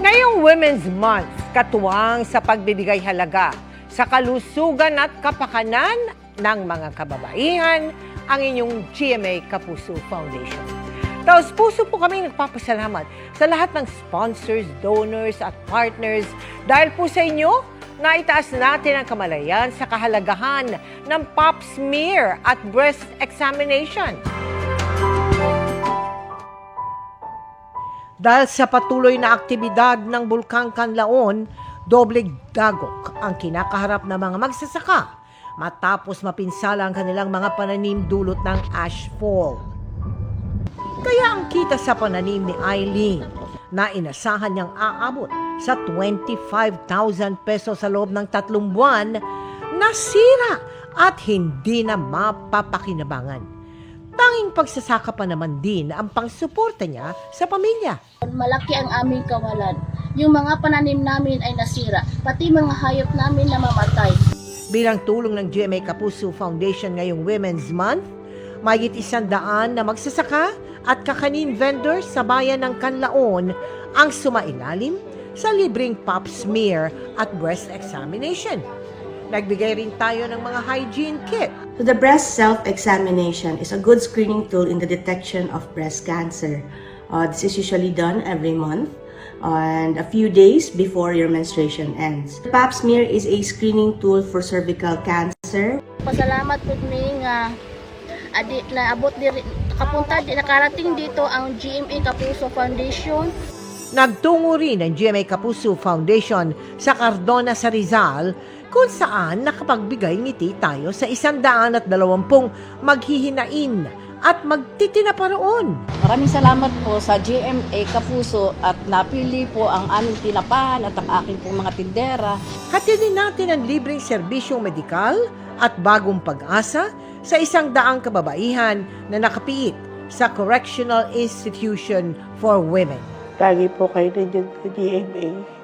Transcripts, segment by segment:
Ngayong Women's Month, katuwang sa pagbibigay halaga sa kalusugan at kapakanan ng mga kababaihan ang inyong GMA Kapuso Foundation. Taos puso po kami nagpapasalamat sa lahat ng sponsors, donors at partners dahil po sa inyo na itaas natin ang kamalayan sa kahalagahan ng pap smear at breast examination. Dahil sa patuloy na aktibidad ng Bulkang Kanlaon, doble dagok ang kinakaharap ng mga magsasaka matapos mapinsala ang kanilang mga pananim dulot ng ashfall. Kaya ang kita sa pananim ni Eileen na inasahan niyang aabot sa 25,000 pesos sa loob ng tatlong buwan, nasira at hindi na mapapakinabangan. Tanging pagsasaka pa naman din ang pangsuporta niya sa pamilya. Malaki ang aming kawalan. Yung mga pananim namin ay nasira, pati mga hayop namin na mamatay. Bilang tulong ng GMA Kapuso Foundation ngayong Women's Month, mayigit isang daan na magsasaka at kakanin vendors sa bayan ng Kanlaon ang sumailalim sa libreng pap smear at breast examination. Nagbigay rin tayo ng mga hygiene kit So the breast self-examination is a good screening tool in the detection of breast cancer. Uh, this is usually done every month and a few days before your menstruation ends. The pap smear is a screening tool for cervical cancer. Pasalamat po mi nga adi na abot diri kapunta di nakarating dito ang GMA Kapuso Foundation. Nagtungo rin ang GMA Kapuso Foundation sa Cardona sa Rizal kung saan nakapagbigay ngiti tayo sa isang daan at dalawampung maghihinain at magtitina pa roon. Maraming salamat po sa GMA Kapuso at napili po ang aming tinapahan at ang aking pong mga tindera. Hatidin natin ang libreng serbisyong medikal at bagong pag-asa sa isang daang kababaihan na nakapiit sa Correctional Institution for Women. Lagi po kayo nandiyan sa GMA.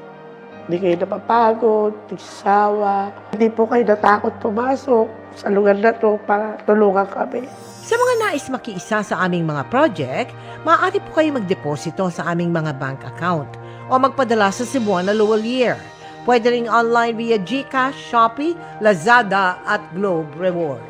Hindi kayo napapagod, nagsasawa. Hindi po kayo natakot pumasok sa lugar na to para tulungan kami. Sa mga nais makiisa sa aming mga project, maaari po kayo magdeposito sa aming mga bank account o magpadala sa Cebuana Year. Pwede rin online via GCash, Shopee, Lazada at Globe Reward.